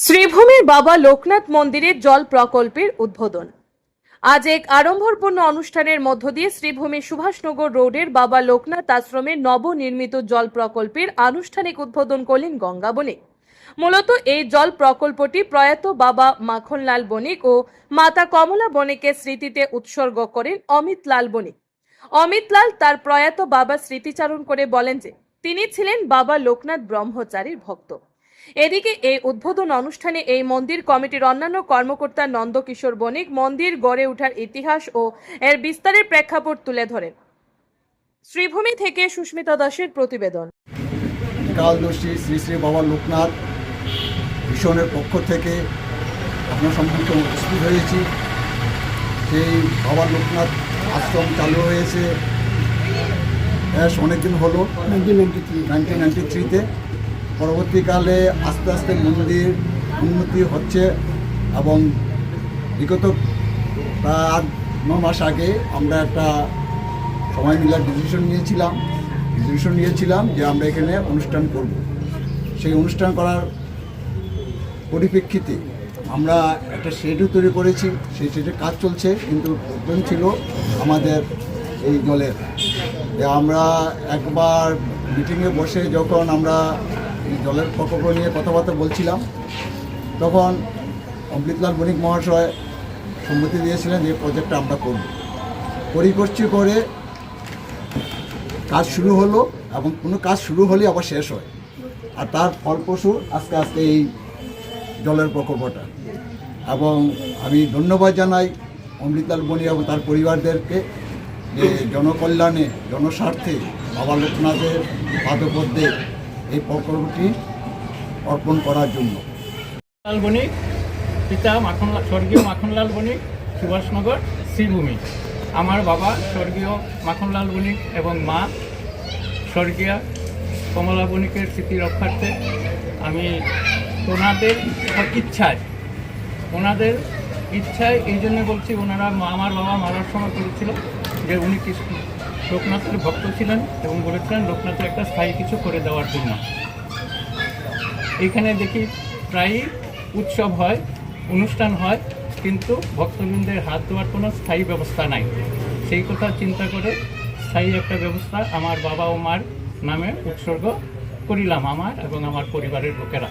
শ্রীভূমির বাবা লোকনাথ মন্দিরের জল প্রকল্পের উদ্বোধন। আজ এক আড়ম্বরপূর্ণ অনুষ্ঠানের মধ্য দিয়ে শ্রীভূমি সুভাষনগর রোডের বাবা লোকনাথ আশ্রমের নবনির্মিত জল প্রকল্পের আনুষ্ঠানিক উদ্বোধন করলেন গঙ্গা বণিক। মূলত এই জল প্রকল্পটি প্রয়াত বাবা মাখনলাল বণিক ও মাতা কমলা বণিকের স্মৃতিতে উৎসর্গ করেন অমিত লাল বণিক। অমিত লাল তার প্রয়াত বাবা স্মৃতিচারণ করে বলেন যে, তিনি ছিলেন বাবা লোকনাথ ব্রহ্মচারীর ভক্ত। এদিকে এই উদ্বোধন অনুষ্ঠানে এই মন্দির কমিটির অন্যান্য কর্মকর্তা নন্দকিশোর বণিক মন্দির গড়ে ওঠার ইতিহাস ও এর বিস্তারের প্রেক্ষাপট তুলে ধরেন। শ্রীভূমি থেকে সুস্মিতা দাসের প্রতিবেদন। কালদর্শী শ্রী শ্রী বাবা লোকনাথ ভীষণের পক্ষ থেকে আপনার সম্মুখে উপস্থিত হয়েছি। সেই বাবা লোকনাথ আশ্রম চালু হয়েছে। বেশ অনেকদিন হলো। নাইনটিন নাইনটি থ্রিতে পরবর্তীকালে আস্তে আস্তে মন্দির উন্নতি হচ্ছে এবং বিগত প্রায় ন মাস আগে আমরা একটা সবাই মিলে ডিসিশন নিয়েছিলাম ডিসিশন নিয়েছিলাম যে আমরা এখানে অনুষ্ঠান করব। সেই অনুষ্ঠান করার পরিপ্রেক্ষিতে আমরা একটা শেডও তৈরি করেছি, সেই শেডের কাজ চলছে, কিন্তু প্রবলেম ছিল আমাদের এই দলের। আমরা একবার মিটিংয়ে বসে যখন আমরা এই জলের প্রকল্প নিয়ে কথাবার্তা বলছিলাম। তখন অমৃতলাল বণিক মহাশয় সম্মতি দিয়েছিলেন যে প্রজেক্টটা আমরা করব। পরিকর্চি করে কাজ শুরু হলো এবং কোনো কাজ শুরু হলে আবার শেষ হয়। আর তার ফলপ্রসূ আস্তে আস্তে এই জলের প্রকল্পটা এবং আমি ধন্যবাদ জানাই অমৃতাল বণি এবং তার পরিবারদেরকে যে জনকল্যাণে, জনস্বার্থে বাবা লোকনাথের পাদপদ্মে এই প্রকল্পটি অর্পণ করার জন্য। লাল বণিক, পিতা মাখনলাল স্বর্গীয় মাখনলাল বণিক, সুভাষনগর, শ্রীভূমি। আমার বাবা স্বর্গীয় মাখনলাল বণিক এবং মা স্বর্গীয়া কমলা বণিকের স্মৃতি রক্ষার্থে আমি ওনাদের ইচ্ছায় ওনাদের ইচ্ছায় এই জন্য বলছি, ওনারা আমার বাবা মারার সময় করেছিল যে উনি কৃষ্ণ লোকনাথের ভক্ত ছিলেন এবং বলেছিলেন লোকনাথের একটা স্থায়ী কিছু করে দেওয়ার জন্য। এখানে দেখি প্রায়ই উৎসব হয়, অনুষ্ঠান হয়, কিন্তু ভক্তবৃন্দের হাত দেওয়ার কোনো স্থায়ী ব্যবস্থা নাই। সেই কথা চিন্তা করে স্থায়ী একটা ব্যবস্থা আমার বাবা ও মার নামে উৎসর্গ করিলাম আমার এবং আমার পরিবারের লোকেরা।